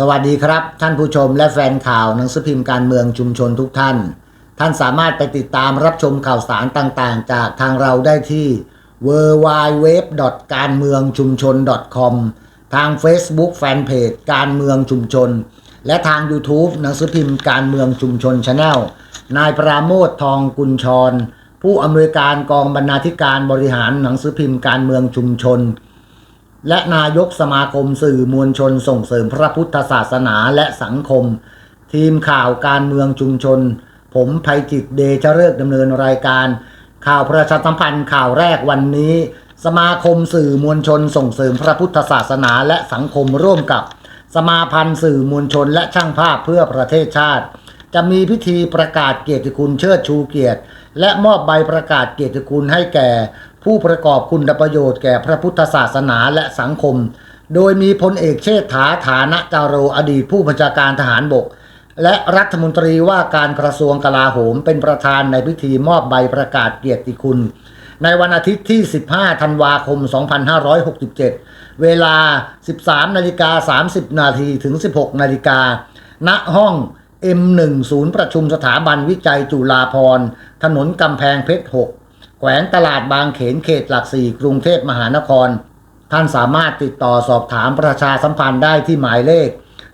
สวัสดีครับ ท่านผู้ชมและแฟนข่าวหนังสือพิมพ์การเมืองชุมชนทุกท่าน ท่านสามารถไปติดตามรับชมข่าวสารต่างๆ จากทางเราได้ที่ w w w การเมืองชุมชน .com ทาง Facebook Fanpage การเมืองชุมชน และทาง YouTube หนังสือพิมพ์การเมืองชุมชน Channel นายปราโมททองกุลชร ผู้อำนวยการกองบรรณาธิการบริหารหนังสือพิมพ์การเมืองชุมชน และนายกสมาคมสื่อมวลชนส่งเสริมพระพุทธศาสนาและสังคม ทีมข่าวการเมืองชุมชน ผมภัยจิตเดชเริกดำเนินรายการ ข่าวประชาสัมพันธ์ข่าวแรกวันนี้ สมาคมสื่อมวลชนส่งเสริมพระพุทธศาสนาและสังคมร่วมกับ สมาพันธ์สื่อมวลชนและช่างภาพเพื่อประเทศชาติ จะมีพิธีประกาศเกียรติคุณเชิดชูเกียรติ และมอบใบประกาศเกียรติคุณให้แก่ ผู้ประกอบคุณประโยชน์แก่พระพุทธศาสนาและสังคม โดยมีพลเอกเชษฐาฐานะจาโรอดีตผู้บัญชาการทหารบก และรัฐมนตรีว่าการกระทรวงกลาโหมเป็นประธานในพิธีมอบใบประกาศเกียรติคุณ ในวันอาทิตย์ที่ 15 ธันวาคม 2567 เวลา 13นาฬิกา30 นาทีถึง 16 นาฬิกา ณ ห้อง M1 ศูนย์ประชุมสถาบันวิจัยจุฬาภรณ์ ถนนกำแพงเพชร 6 แขวงตลาดบางเขนเขตหลักสี่กรุงเทพมหานคร ท่านสามารถติดต่อสอบถามประชาสัมพันธ์ได้ที่หมายเลข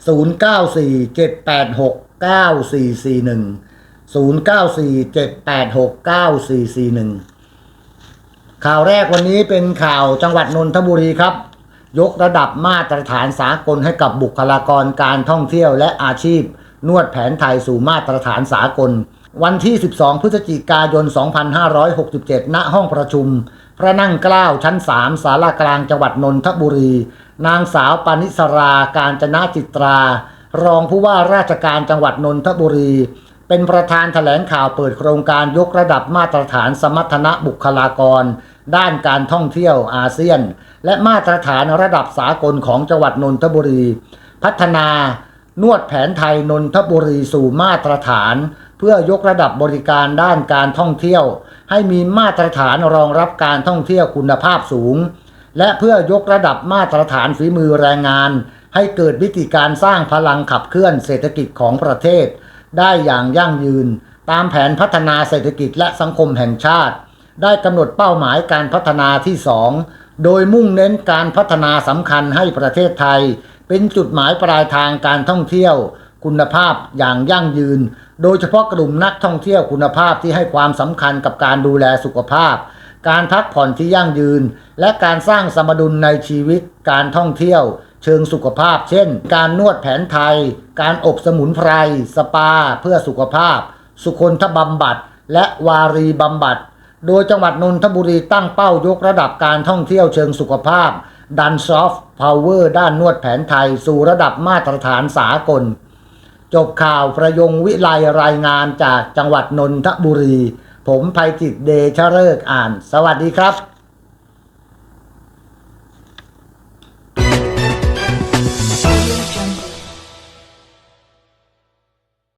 0947869441 0947869441 ข่าวแรกวันนี้เป็นข่าวจังหวัดนนทบุรีครับ ยกระดับมาตรฐานสากลให้กับบุคลากรการท่องเที่ยวและอาชีพ นวดแผนไทยสู่มาตรฐานสากล วันที่ 12 พฤศจิกายน 2567 ณ ห้องประชุม พระนั่งเกล้าชั้น 3 ศาลากลางจังหวัดนนทบุรี นางสาวปานิสราการจนาจิตรา รองผู้ว่าราชการจังหวัดนนทบุรี เป็นประธานแถลงข่าวเปิดโครงการยกระดับมาตรฐานสมรรถนะบุคลากร ด้านการท่องเที่ยวอาเซียน และมาตรฐานระดับสากลของจังหวัดนนทบุรี พัฒนานวดแผนไทยนนทบุรีสู่มาตรฐาน เพื่อยกระดับบริการด้านการท่องเที่ยว ให้มีมาตรฐานรองรับการท่องเที่ยวคุณภาพสูง และเพื่อยกระดับมาตรฐานฝีมือแรงงาน ให้เกิดวิธีการสร้างพลังขับเคลื่อนเศรษฐกิจของประเทศ ได้อย่างยั่งยืน ตามแผนพัฒนาเศรษฐกิจและสังคมแห่งชาติ ได้กำหนดเป้าหมายการพัฒนาที่2โดยมุ่งเน้นการพัฒนาสำคัญให้ประเทศไทย เป็นจุดหมายปลายทางการท่องเที่ยว คุณภาพอย่างยั่งยืน โดยเฉพาะกลุ่มนักท่องเที่ยวคุณภาพที่ให้ความสำคัญกับการดูแลสุขภาพ การพักผ่อนที่ยั่งยืน และการสร้างสมดุลในชีวิต การท่องเที่ยว เชิงสุขภาพ เช่น การนวดแผนไทย การอบสมุนไพร สปา เพื่อสุขภาพ สุคนทบำบัด และวารีบำบัด โดยจังหวัดนนทบุรีตั้งเป้ายกระดับการท่องเที่ยวเชิงสุขภาพดันซอฟต์พาวเวอร์ด้านนวดแผนไทย สู่ระดับมาตรฐานสากล จบข่าวประยงวิไลรายงานจากจังหวัดนนทบุรี ผมภัยจิตเดชเลิกอ่าน สวัสดีครับ